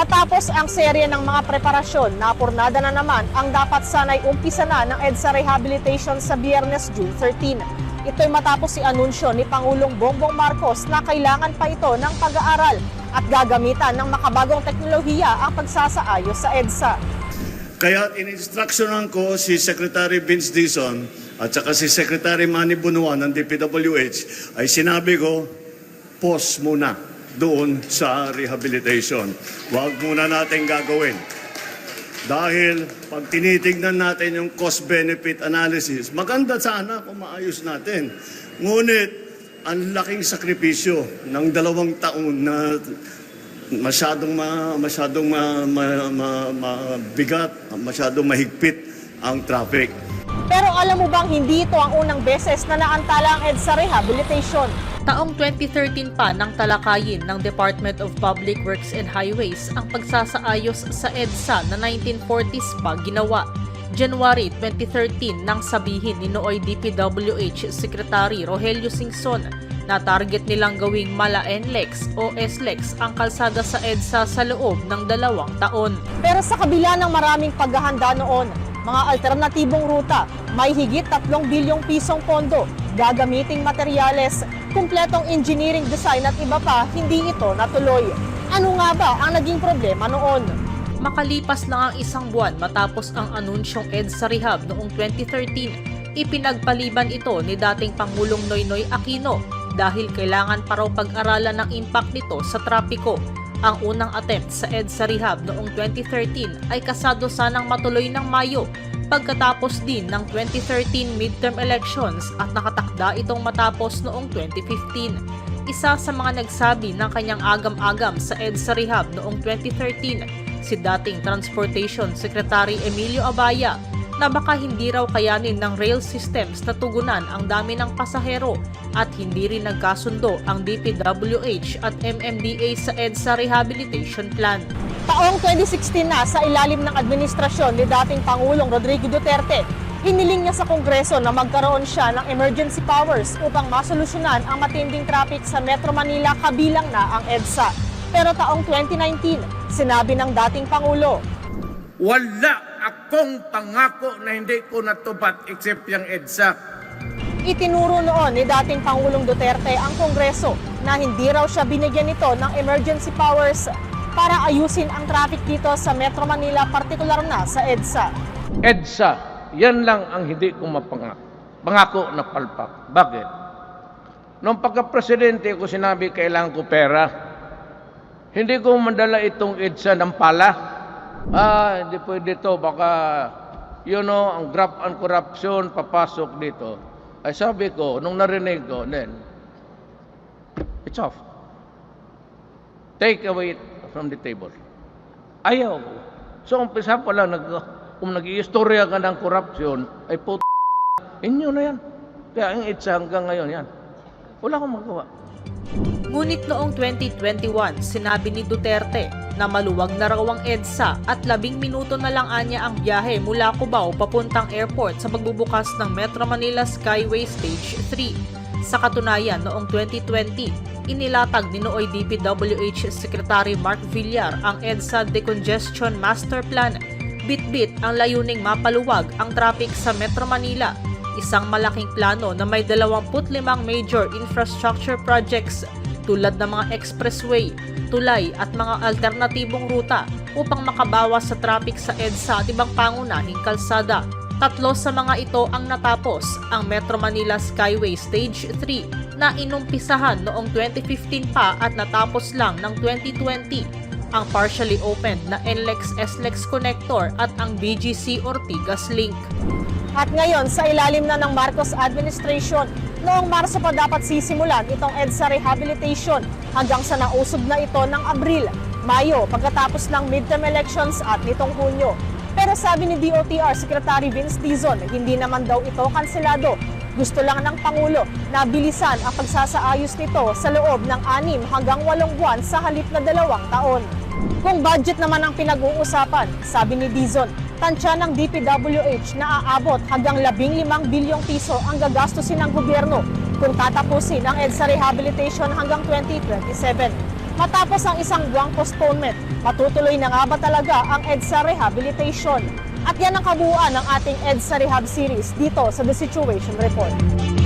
Matapos ang serye ng mga preparasyon, napurnada na naman ang dapat sanay umpisa na ng EDSA rehabilitation sa biyernes June 13. Ito'y matapos si anunsyo ni Pangulong Bongbong Marcos na kailangan pa ito ng pag-aaral at gagamitan ng makabagong teknolohiya ang pagsasaayos sa EDSA. Kaya in-instructionan ko si Secretary Vince Dizon at saka si Secretary Manny Bunuan ng DPWH ay sinabi ko, pause muna doon sa rehabilitation. Huwag muna natin gagawin. Dahil pag tinitignan natin yung cost-benefit analysis, maganda sana kung maayos natin. Ngunit, ang laking sakripisyo ng dalawang taon na masyadong ma, masyadong ma, ma, ma, mabigat, masyadong mahigpit ang traffic. Pero alam mo bang hindi ito ang unang beses na naantala ang EDSA rehabilitation? Taong 2013 pa nang talakayin ng Department of Public Works and Highways ang pagsasaayos sa EDSA na 1940s pa ginawa. January 2013 nang sabihin ni Nooy DPWH Secretary Rogelio Singson na target nilang gawing mala NLEX o SLEX ang kalsada sa EDSA sa loob ng dalawang taon. Pero sa kabila ng maraming paghahanda noon, mga alternatibong ruta, may higit 3 bilyong pisong pondo, gagamiting materyales, kumpletong engineering design at iba pa, hindi ito natuloy. Ano nga ba ang naging problema noon? Makalipas lang ang isang buwan matapos ang anunsyong EDSA Rehab noong 2013, ipinagpaliban ito ni dating Pangulong Noynoy Aquino dahil kailangan pa raw pag-aralan ng impact nito sa trapiko. Ang unang attempt sa EDSA Rehab noong 2013 ay kasado sanang matuloy ng Mayo pagkatapos din ng 2013 midterm elections at nakatakda itong matapos noong 2015. Isa sa mga nagsabi ng kanyang agam-agam sa EDSA Rehab noong 2013 si dating Transportation Secretary Emilio Abaya na baka hindi raw kayanin ng rail systems na tugunan ang dami ng pasahero at hindi rin nagkasundo ang DPWH at MMDA sa EDSA Rehabilitation Plan. Taong 2016 na sa ilalim ng administrasyon ni dating Pangulong Rodrigo Duterte, hiniling niya sa Kongreso na magkaroon siya ng emergency powers upang masolusyonan ang matinding traffic sa Metro Manila kabilang na ang EDSA. Pero taong 2019, sinabi ng dating Pangulo, Wala akong pangako na hindi ko natupad except yung EDSA. Itinuro noon ni dating Pangulong Duterte ang Kongreso na hindi raw siya binigyan nito ng emergency powers para ayusin ang traffic dito sa Metro Manila, partikular na sa EDSA. EDSA, yan lang ang hindi ko mapangako. Pangako na palpak. Bakit? Noong pagka-presidente ko sinabi kailangan ko pera, hindi ko mandala itong EDSA ng pala. Ah, hindi pwede to. Baka, you know, ang graft and corruption papasok dito. Ay sabi ko, nung narinig ko, then, it's off. Take away it from the table. Ayaw ko. So, umpisa pa lang, nag, kung nag-iistorya ka ng corruption, ay puto, inyo na yan. Kaya ang EDSA hanggang ngayon, yan. Wala akong magawa. Ngunit noong 2021, sinabi ni Duterte na maluwag na raw ang EDSA at labing minuto na lang anya ang biyahe mula Cubao papuntang airport sa pagbubukas ng Metro Manila Skyway Stage 3. Sa katunayan, noong 2020, inilatag ni Nooy DPWH Secretary Mark Villar ang EDSA Decongestion Master Plan. Bit-bit ang layuning mapaluwag ang traffic sa Metro Manila isang malaking plano na may 25 major infrastructure projects tulad ng mga expressway, tulay at mga alternatibong ruta upang makabawas sa traffic sa EDSA at ibang pangunahing kalsada. Tatlo sa mga ito ang natapos, ang Metro Manila Skyway Stage 3 na inumpisahan noong 2015 pa at natapos lang ng 2020 ang partially opened na NLEX SLEX connector at ang BGC Ortigas Link. At ngayon, sa ilalim na ng Marcos administration, noong Marso pa dapat sisimulan itong EDSA rehabilitation hanggang sa nausog na ito ng Abril, Mayo, pagkatapos ng midterm elections at nitong Hunyo. Pero sabi ni DOTR Secretary Vince Dizon, hindi naman daw ito kanselado. Gusto lang ng Pangulo na bilisan ang pagsasaayos nito sa loob ng anim hanggang walong buwan sa halip na dalawang taon. Kung budget naman ang pinag-uusapan, sabi ni Dizon, tansya ng DPWH na aabot hanggang 15 bilyong piso ang gagastusin ng gobyerno kung tatapusin ang EDSA rehabilitation hanggang 2027. Matapos ang isang buwang postponement, matutuloy na nga ba talaga ang EDSA Rehabilitation? At yan ang kabuuan ng ating EDSA Rehab series dito sa The Situation Report.